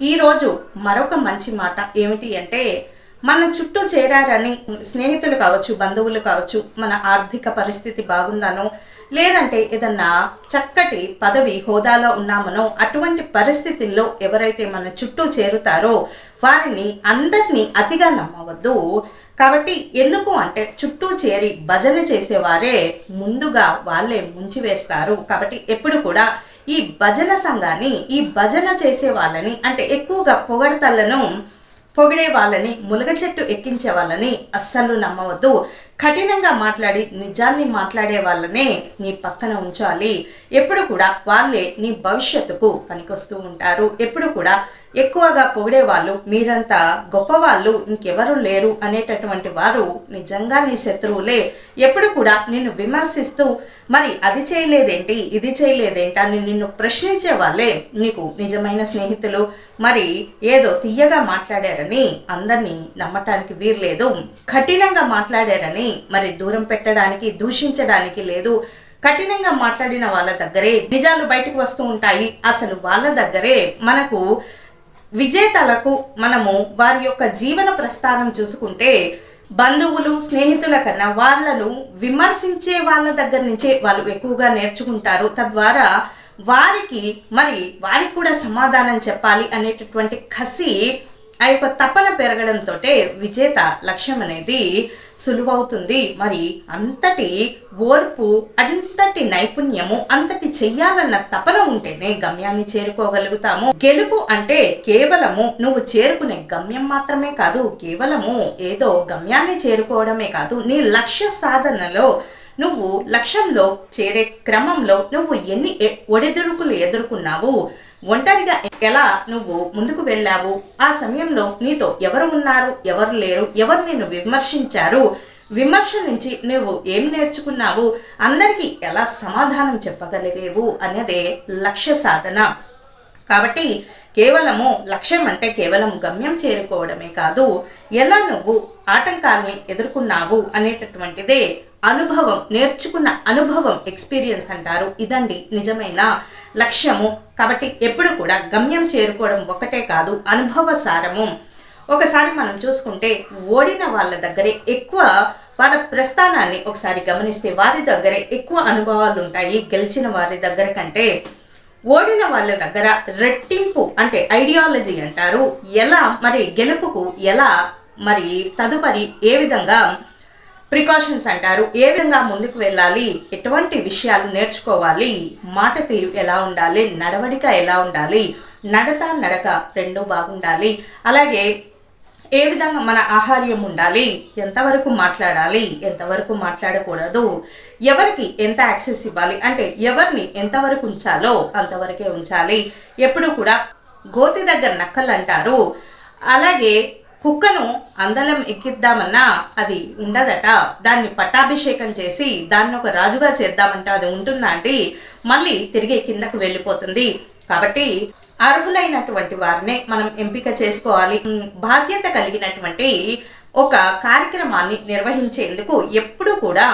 ఈరోజు మరొక మంచి మాట ఏమిటి అంటే మన చుట్టూ చేరారని స్నేహితులు కావచ్చు బంధువులు కావచ్చు మన ఆర్థిక పరిస్థితి బాగుందనో లేదంటే ఏదన్నా చక్కటి పదవి హోదాలో ఉన్నామనో అటువంటి పరిస్థితుల్లో ఎవరైతే మన చుట్టూ చేరుతారో వారిని అందరినీ అతిగా నమ్మవద్దు. కాబట్టి ఎందుకు అంటే చుట్టూ చేరి భజన చేసేవారే ముందుగా వాళ్ళే ముంచివేస్తారు కాబట్టి ఎప్పుడు కూడా ఈ భజన సంఘాన్ని ఈ భజన చేసే వాళ్ళని అంటే ఎక్కువగా పొగడతలను పొగిడే వాళ్ళని ములగ చెట్టు ఎక్కించే వాళ్ళని అస్సలు నమ్మవద్దు. కఠినంగా మాట్లాడి నిజాన్ని మాట్లాడే వాళ్ళనే నీ పక్కన ఉంచాలి. ఎప్పుడు కూడా వాళ్ళే నీ భవిష్యత్తుకు పనికొస్తూ ఉంటారు. ఎప్పుడు కూడా ఎక్కువగా పొగిడే వాళ్ళు మీరంతా గొప్పవాళ్ళు ఇంకెవరు లేరు అనేటటువంటి వారు నిజంగా నీ శత్రువులే. ఎప్పుడు కూడా నిన్ను విమర్శిస్తూ మరి అది చేయలేదేంటి? ఇది చేయలేదేంటి? అని నిన్ను ప్రశ్నించే వాళ్ళే నీకు నిజమైన స్నేహితులు. మరి ఏదో తీయగా మాట్లాడారని అందరినీ నమ్మటానికి వీర్లేదు కఠినంగా మాట్లాడారని మరి దూరం పెట్టడానికి దూషించడానికి లేదు. కఠినంగా మాట్లాడిన వాళ్ళ దగ్గరే నిజాలు బయటకు వస్తూ ఉంటాయి. అసలు వాళ్ళ దగ్గరే మనకు విజేతలకు మనము వారి యొక్క జీవన ప్రస్థానం చూసుకుంటే బంధువులు స్నేహితుల కన్నా వాళ్ళను విమర్శించే వాళ్ళ దగ్గర నుంచే వాళ్ళు ఎక్కువగా నేర్చుకుంటారు. తద్వారా వారికి మరి వారికి కూడా సమాధానం చెప్పాలి అనేటటువంటి కసి ఆ యొక్క తపన పెరగడంతో విజేత లక్ష్యం అనేది సులువవుతుంది. మరి అంతటి ఓర్పు అంతటి నైపుణ్యము అంతటి చెయ్యాలన్న తపన ఉంటేనే గమ్యాన్ని చేరుకోగలుగుతాము. గెలుపు అంటే కేవలము నువ్వు చేరుకునే గమ్యం మాత్రమే కాదు కేవలము ఏదో గమ్యాన్ని చేరుకోవడమే కాదు నీ లక్ష్య సాధనలో నువ్వు లక్ష్యంలో చేరే క్రమంలో నువ్వు ఎన్ని ఒడిదుడుకులు ఎదుర్కొన్నావు ఒంటరిగా ఎలా నువ్వు ముందుకు వెళ్ళావు? ఆ సమయంలో నీతో ఎవరు ఉన్నారు? ఎవరు లేరు? ఎవరు నిన్ను విమర్శించారు? విమర్శ నుంచి నువ్వు ఏం నేర్చుకున్నావు? అందరికీ ఎలా సమాధానం చెప్పగలిగేవు అనేదే లక్ష్య సాధన. కాబట్టి కేవలము లక్ష్యం అంటే కేవలం గమ్యం చేరుకోవడమే కాదు ఎలా నువ్వు ఆటంకాల్ని ఎదుర్కొన్నావు అనేటటువంటిదే అనుభవం నేర్చుకున్న అనుభవం ఎక్స్పీరియన్స్ అంటారు. ఇదండి నిజమైన? లక్ష్యము. కాబట్టి ఎప్పుడు కూడా గమ్యం చేరుకోవడం ఒకటే కాదు అనుభవ సారము. ఒకసారి మనం చూసుకుంటే ఓడిన వాళ్ళ దగ్గరే ఎక్కువ వాళ్ళ ప్రస్థానాన్ని ఒకసారి గమనిస్తే వారి దగ్గరే ఎక్కువ అనుభవాలు ఉంటాయి. గెలిచిన వారి దగ్గర కంటే ఓడిన వాళ్ళ దగ్గర రెట్టింపు అంటే ఐడియాలజీ అంటారు. ఎలా మరి గెలుపుకు ఎలా మరి తదుపరి ఏ విధంగా ప్రికాషన్స్ అంటారు. ఏ విధంగా ముందుకు వెళ్ళాలి? ఎటువంటి విషయాలు నేర్చుకోవాలి? మాట తీరు ఎలా ఉండాలి? నడవడిక ఎలా ఉండాలి? నడత నడక రెండు బాగుండాలి. అలాగే ఏ విధంగా మన ఆహార్యం ఉండాలి? ఎంతవరకు మాట్లాడాలి? ఎంతవరకు మాట్లాడకూడదు? ఎవరికి ఎంత యాక్సెస్ ఇవ్వాలి? అంటే ఎవరిని ఎంతవరకు ఉంచాలో అంతవరకే ఉంచాలి. ఎప్పుడు కూడా గోతి దగ్గర నక్కలు అంటారు అలాగే కుక్కను అందలం ఎక్కిద్దామన్నా అది ఉండదట. దాన్ని పట్టాభిషేకం చేసి దాన్ని ఒక రాజుగా చేద్దామంటే అది ఉంటుందా అంటే మళ్ళీ తిరిగి కిందకు వెళ్ళిపోతుంది. కాబట్టి అర్హులైనటువంటి వారినే మనం ఎంపిక చేసుకోవాలి. బాధ్యత కలిగినటువంటి ఒక కార్యక్రమాన్ని నిర్వహించేందుకు ఎప్పుడూ కూడా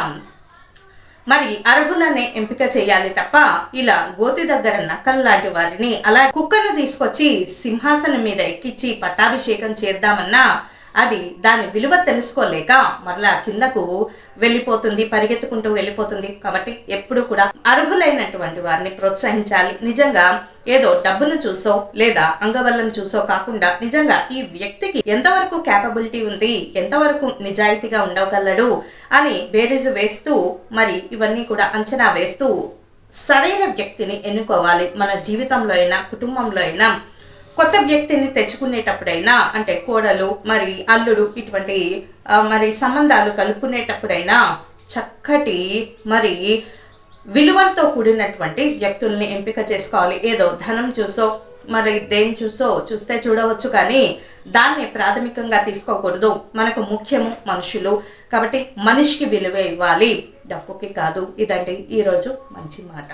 మరి అర్హులనే ఎంపిక చేయాలి తప్ప ఇలా గోతి దగ్గర నక్కలు లాంటి వారిని అలా కుక్కను తీసుకొచ్చి సింహాసనం మీద ఎక్కించి పట్టాభిషేకం చేద్దామన్నా అది దాని విలువ తెలుసుకోలేక మరలా కిందకు వెళ్ళిపోతుంది పరిగెత్తుకుంటూ వెళ్ళిపోతుంది. కాబట్టి ఎప్పుడు కూడా అర్హులైనటువంటి వారిని ప్రోత్సహించాలి. నిజంగా ఏదో డబ్బును చూసో లేదా అంగవల్లం చూసో కాకుండా నిజంగా ఈ వ్యక్తికి ఎంతవరకు క్యాపబిలిటీ ఉంది ఎంతవరకు నిజాయితీగా ఉండగలడు అని బేరీజు వేస్తూ మరి ఇవన్నీ కూడా అంచనా వేస్తూ సరైన వ్యక్తిని ఎన్నుకోవాలి. మన జీవితంలో అయినా కుటుంబంలో అయినా. కొత్త వ్యక్తిని తెచ్చుకునేటప్పుడైనా అంటే కోడలు మరి అల్లుడు ఇటువంటి మరి సంబంధాలు కలుపుకునేటప్పుడైనా చక్కటి మరి విలువలతో కూడినటువంటి వ్యక్తుల్ని ఎంపిక చేసుకోవాలి. ఏదో ధనం చూసో మరి దేని చూసో చూస్తే చూడవచ్చు కానీ దాన్ని ప్రాథమికంగా తీసుకోకూడదు. మనకు ముఖ్యము మనుషులు. కాబట్టి మనిషికి విలువ ఇవ్వాలి. డబ్బుకి కాదు. ఇదండి ఈరోజు మంచి మాట.